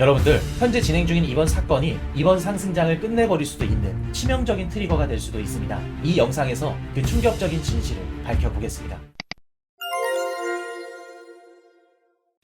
여러분들 현재 진행 중인 이번 사건이 이번 상승장을 끝내버릴 수도 있는 치명적인 트리거가 될 수도 있습니다. 이 영상에서 그 충격적인 진실을 밝혀보겠습니다.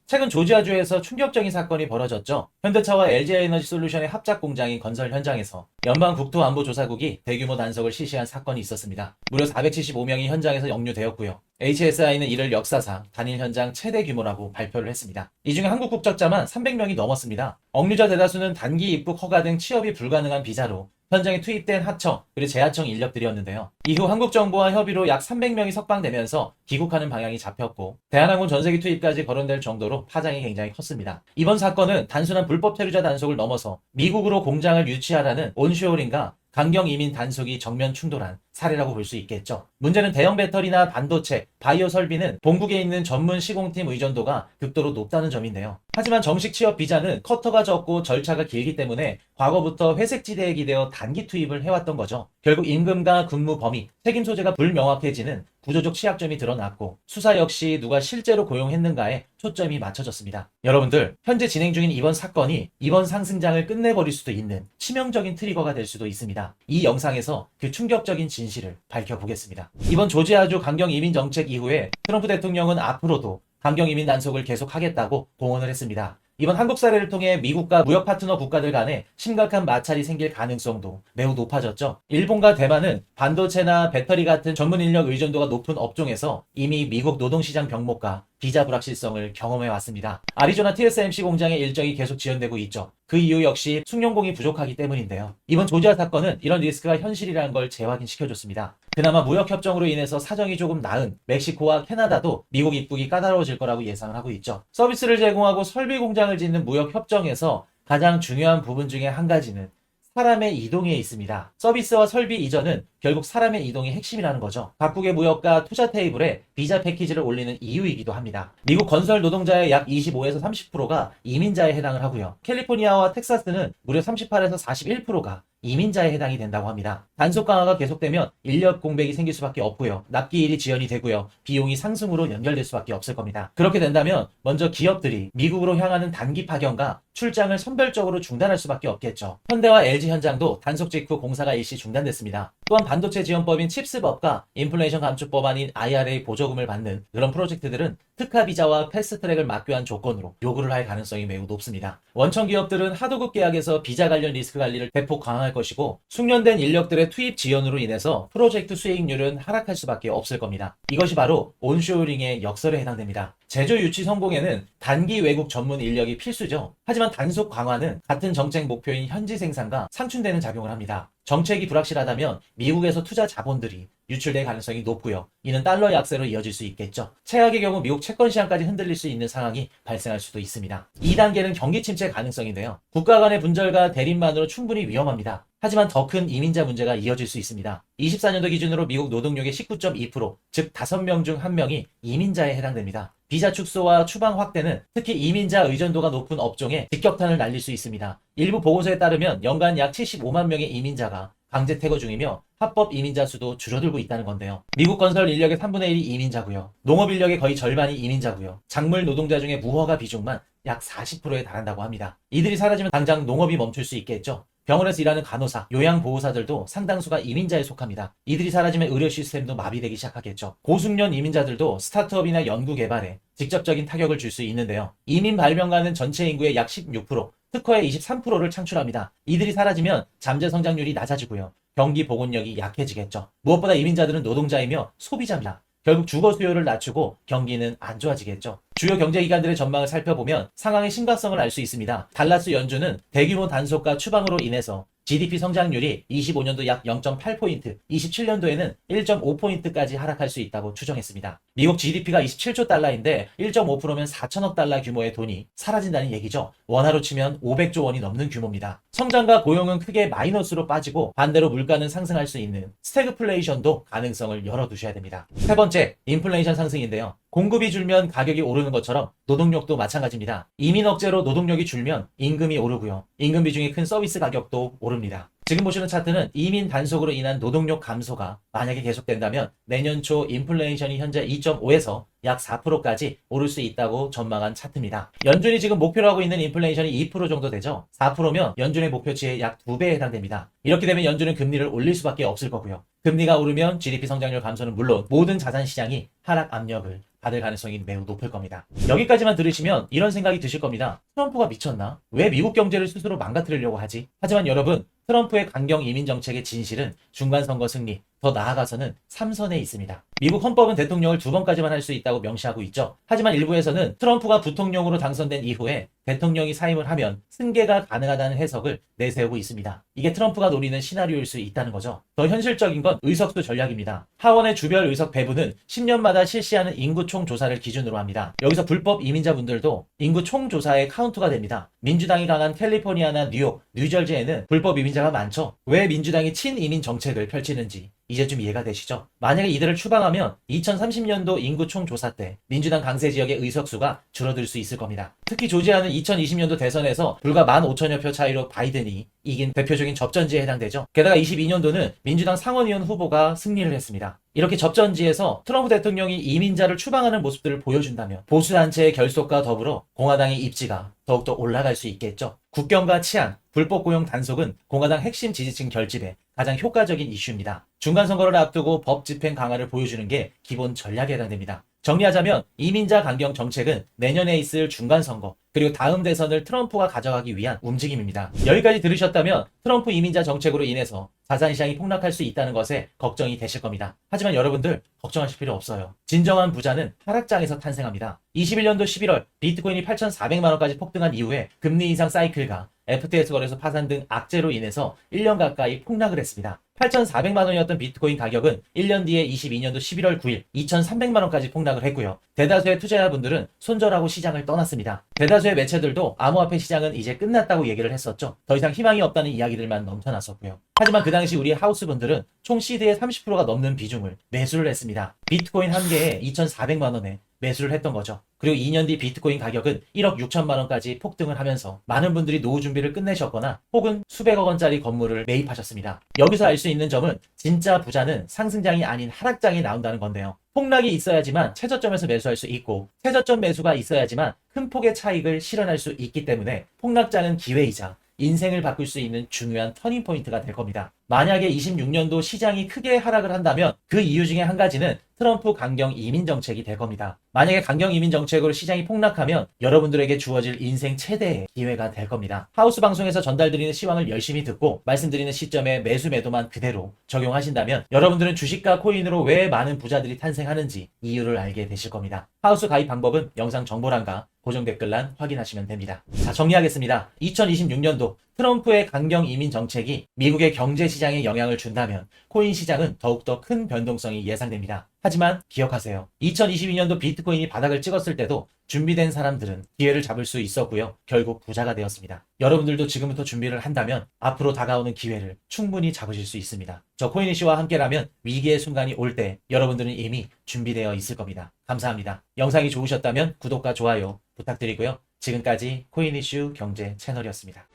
최근 조지아주에서 충격적인 사건이 벌어졌죠. 현대차와 LG에너지 솔루션의 합작 공장인 건설 현장에서 연방 국토안보조사국이 대규모 단속을 실시한 사건이 있었습니다. 무려 475명이 현장에서 역류되었고요. HSI는 이를 역사상 단일 현장 최대 규모라고 발표를 했습니다. 이 중에 한국 국적자만 300명이 넘었습니다. 억류자 대다수는 단기 입국 허가 등 취업이 불가능한 비자로 현장에 투입된 하청 그리고 재하청 인력들이었는데요. 이후 한국 정부와 협의로 약 300명이 석방되면서 귀국하는 방향이 잡혔고 대한항공 전세기 투입까지 거론될 정도로 파장이 굉장히 컸습니다. 이번 사건은 단순한 불법 체류자 단속을 넘어서 미국으로 공장을 유치하라는 온쇼어링과 강경 이민 단속이 정면 충돌한 사례라고 볼 수 있겠죠. 문제는 대형 배터리나 반도체, 바이오 설비는 본국에 있는 전문 시공팀 의존도가 극도로 높다는 점인데요. 하지만 정식 취업 비자는 커터가 적고 절차가 길기 때문에 과거부터 회색지대에 기대어 단기 투입을 해왔던 거죠. 결국 임금과 근무 범위, 책임 소재가 불명확해지는 구조적 취약점이 드러났고 수사 역시 누가 실제로 고용했는가에 초점이 맞춰졌습니다. 여러분들 현재 진행 중인 이번 사건이 이번 상승장을 끝내버릴 수도 있는 치명적인 트리거가 될 수도 있습니다. 이 영상에서 그 충격적인 진실을 밝혀보겠습니다. 이번 조지아주 강경 이민 정책 이후에 트럼프 대통령은 앞으로도 강경 이민 단속을 계속하겠다고 공언을 했습니다. 이번 한국 사례를 통해 미국과 무역 파트너 국가들 간에 심각한 마찰이 생길 가능성도 매우 높아졌죠. 일본과 대만은 반도체나 배터리 같은 전문 인력 의존도가 높은 업종에서 이미 미국 노동시장 병목과 비자 불확실성을 경험해 왔습니다. 아리조나 TSMC 공장의 일정이 계속 지연되고 있죠. 그 이유 역시 숙련공이 부족하기 때문인데요. 이번 조지아 사건은 이런 리스크가 현실이라는 걸 재확인시켜줬습니다. 그나마 무역 협정으로 인해서 사정이 조금 나은 멕시코와 캐나다도 미국 입국이 까다로워질 거라고 예상을 하고 있죠. 서비스를 제공하고 설비 공장을 짓는 무역 협정에서 가장 중요한 부분 중에 한 가지는 사람의 이동에 있습니다. 서비스와 설비 이전은 결국 사람의 이동이 핵심이라는 거죠. 각국의 무역과 투자 테이블에 비자 패키지를 올리는 이유이기도 합니다. 미국 건설 노동자의 약 25에서 30%가 이민자에 해당을 하고요. 캘리포니아와 텍사스는 무려 38에서 41%가 이민자에 해당이 된다고 합니다. 단속 강화가 계속되면 인력 공백이 생길 수밖에 없고요. 납기일이 지연이 되고요. 비용이 상승으로 연결될 수밖에 없을 겁니다. 그렇게 된다면 먼저 기업들이 미국으로 향하는 단기 파견과 출장을 선별적으로 중단할 수밖에 없겠죠. 현대와 LG 현장도 단속 직후 공사가 일시 중단됐습니다. 또한 반도체 지원법인 칩스법과 인플레이션 감축법안인 IRA 보조금을 받는 그런 프로젝트들은 특화 비자와 패스트트랙을 맞교한 조건으로 요구를 할 가능성이 매우 높습니다. 원청 기업들은 하도급 계약에서 비자 관련 리스크 관리를 대폭 강화할 것이고 숙련된 인력들의 투입 지연으로 인해서 프로젝트 수익률은 하락할 수밖에 없을 겁니다. 이것이 바로 온쇼어링의 역설에 해당됩니다. 제조 유치 성공에는 단기 외국 전문 인력이 필수죠. 하지만 단속 강화는 같은 정책 목표인 현지 생산과 상충되는 작용을 합니다. 정책이 불확실하다면 미국에서 투자 자본들이 유출될 가능성이 높고요. 이는 달러 약세로 이어질 수 있겠죠. 최악의 경우 미국 채권 시장까지 흔들릴 수 있는 상황이 발생할 수도 있습니다. 2단계는 경기 침체 가능성인데요. 국가 간의 분절과 대립만으로 충분히 위험합니다. 하지만 더 큰 이민자 문제가 이어질 수 있습니다. 24년도 기준으로 미국 노동력의 19.2%, 즉 5명 중 1명이 이민자에 해당됩니다. 비자 축소와 추방 확대는 특히 이민자 의존도가 높은 업종에 직격탄을 날릴 수 있습니다. 일부 보고서에 따르면 연간 약 75만 명의 이민자가 강제 퇴거 중이며 합법 이민자 수도 줄어들고 있다는 건데요. 미국 건설 인력의 3분의 1이 이민자고요. 농업 인력의 거의 절반이 이민자고요. 작물 노동자 중에 무허가 비중만 약 40%에 달한다고 합니다. 이들이 사라지면 당장 농업이 멈출 수 있겠죠. 병원에서 일하는 간호사, 요양보호사들도 상당수가 이민자에 속합니다. 이들이 사라지면 의료 시스템도 마비되기 시작하겠죠. 고숙련 이민자들도 스타트업이나 연구 개발에 직접적인 타격을 줄 수 있는데요. 이민 발명가는 전체 인구의 약 16%, 특허의 23%를 창출합니다. 이들이 사라지면 잠재 성장률이 낮아지고요. 경기 복원력이 약해지겠죠. 무엇보다 이민자들은 노동자이며 소비자입니다. 결국 주거 수요를 낮추고 경기는 안 좋아지겠죠. 주요 경제기관들의 전망을 살펴보면 상황의 심각성을 알 수 있습니다. 달라스 연준은 대규모 단속과 추방으로 인해서 GDP 성장률이 25년도 약 0.8포인트, 27년도에는 1.5포인트까지 하락할 수 있다고 추정했습니다. 미국 GDP가 27조 달러인데 1.5%면 4천억 달러 규모의 돈이 사라진다는 얘기죠. 원화로 치면 500조 원이 넘는 규모입니다. 성장과 고용은 크게 마이너스로 빠지고 반대로 물가는 상승할 수 있는 스태그플레이션도 가능성을 열어두셔야 됩니다. 세 번째, 인플레이션 상승인데요. 공급이 줄면 가격이 오르는 것처럼 노동력도 마찬가지입니다. 이민 억제로 노동력이 줄면 임금이 오르고요. 임금 비중이 큰 서비스 가격도 오릅니다. 지금 보시는 차트는 이민 단속으로 인한 노동력 감소가 만약에 계속된다면 내년 초 인플레이션이 현재 2.5에서 약 4%까지 오를 수 있다고 전망한 차트입니다. 연준이 지금 목표로 하고 있는 인플레이션이 2% 정도 되죠. 4%면 연준의 목표치의 약 2배에 해당됩니다. 이렇게 되면 연준은 금리를 올릴 수밖에 없을 거고요. 금리가 오르면 GDP 성장률 감소는 물론 모든 자산 시장이 하락 압력을 받을 가능성이 매우 높을 겁니다. 여기까지만 들으시면 이런 생각이 드실 겁니다. 트럼프가 미쳤나? 왜 미국 경제를 스스로 망가뜨리려고 하지? 하지만 여러분, 트럼프의 강경 이민 정책의 진실은 중간선거 승리, 더 나아가서는 3선에 있습니다. 미국 헌법은 대통령을 두 번까지만 할 수 있다고 명시하고 있죠. 하지만 일부에서는 트럼프가 부통령으로 당선된 이후에 대통령이 사임을 하면 승계가 가능하다는 해석을 내세우고 있습니다. 이게 트럼프가 노리는 시나리오일 수 있다는 거죠. 더 현실적인 건 의석수 전략입니다. 하원의 주별 의석 배분은 10년마다 실시하는 인구 총 조사를 기준으로 합니다. 여기서 불법 이민자분들도 인구 총 조사에 카운트가 됩니다. 민주당이 강한 캘리포니아나 뉴욕, 뉴저지에는 불법 이민자가 많죠. 왜 민주당이 친이민 정책을 펼치는지 이제 좀 이해가 되시죠? 만약에 이들을 추방하면 2030년도 인구 총조사 때 민주당 강세 지역의 의석수가 줄어들 수 있을 겁니다. 특히 조지아는 2020년도 대선에서 불과 15,000여 표 차이로 바이든이 이긴 대표적인 접전지에 해당되죠. 게다가 22년도는 민주당 상원의원 후보가 승리를 했습니다. 이렇게 접전지에서 트럼프 대통령이 이민자를 추방하는 모습들을 보여준다면 보수단체의 결속과 더불어 공화당의 입지가 더욱더 올라갈 수 있겠죠. 국경과 치안, 불법 고용 단속은 공화당 핵심 지지층 결집에 가장 효과적인 이슈입니다. 중간 선거를 앞두고 법 집행 강화를 보여주는 게 기본 전략에 해당됩니다. 정리하자면 이민자 강경 정책은 내년에 있을 중간 선거 그리고 다음 대선을 트럼프가 가져가기 위한 움직임입니다. 여기까지 들으셨다면 트럼프 이민자 정책으로 인해서 자산 시장이 폭락할 수 있다는 것에 걱정이 되실 겁니다. 하지만 여러분들 걱정하실 필요 없어요. 진정한 부자는 하락장에서 탄생합니다. 21년도 11월 비트코인이 8,400만 원까지 폭등한 이후에 금리 인상 사이클과 FTX 거래소 파산 등 악재로 인해서 1년 가까이 폭락을 했습니다. 8,400만 원이었던 비트코인 가격은 1년 뒤에 22년도 11월 9일 2,300만 원까지 폭락을 했고요. 대다수의 투자자분들은 손절하고 시장을 떠났습니다. 대다수의 매체들도 암호화폐 시장은 이제 끝났다고 얘기를 했었죠. 더 이상 희망이 없다는 이야기들만 넘쳐났었고요. 하지만 그 당시 우리 하우스분들은 총 시드의 30%가 넘는 비중을 매수를 했습니다. 비트코인 한 개에 2,400만 원에 매수를 했던 거죠. 그리고 2년 뒤 비트코인 가격은 1억 6천만 원까지 폭등을 하면서 많은 분들이 노후 준비를 끝내셨거나 혹은 수백억 원짜리 건물을 매입하셨습니다. 여기서 알 수 있는 점은 진짜 부자는 상승장이 아닌 하락장이 나온다는 건데요. 폭락이 있어야지만 최저점에서 매수할 수 있고 최저점 매수가 있어야지만 큰 폭의 차익을 실현할 수 있기 때문에 폭락장은 기회이자 인생을 바꿀 수 있는 중요한 터닝 포인트가 될 겁니다. 만약에 26년도 시장이 크게 하락을 한다면 그 이유 중에 한 가지는 트럼프 강경 이민 정책이 될 겁니다. 만약에 강경 이민 정책으로 시장이 폭락하면 여러분들에게 주어질 인생 최대의 기회가 될 겁니다. 하우스 방송에서 전달드리는 시황을 열심히 듣고 말씀드리는 시점에 매수 매도만 그대로 적용하신다면 여러분들은 주식과 코인으로 왜 많은 부자들이 탄생하는지 이유를 알게 되실 겁니다. 하우스 가입 방법은 영상 정보란과 고정 댓글란 확인하시면 됩니다. 자, 정리하겠습니다. 2026년도 트럼프의 강경 이민 정책이 미국의 경제 시장에 영향을 준다면 코인 시장은 더욱더 큰 변동성이 예상됩니다. 하지만 기억하세요. 2022년도 비트코인이 바닥을 찍었을 때도 준비된 사람들은 기회를 잡을 수 있었고요. 결국 부자가 되었습니다. 여러분들도 지금부터 준비를 한다면 앞으로 다가오는 기회를 충분히 잡으실 수 있습니다. 저 코인 이슈와 함께라면 위기의 순간이 올 때 여러분들은 이미 준비되어 있을 겁니다. 감사합니다. 영상이 좋으셨다면 구독과 좋아요 부탁드리고요. 지금까지 코인 이슈 경제 채널이었습니다.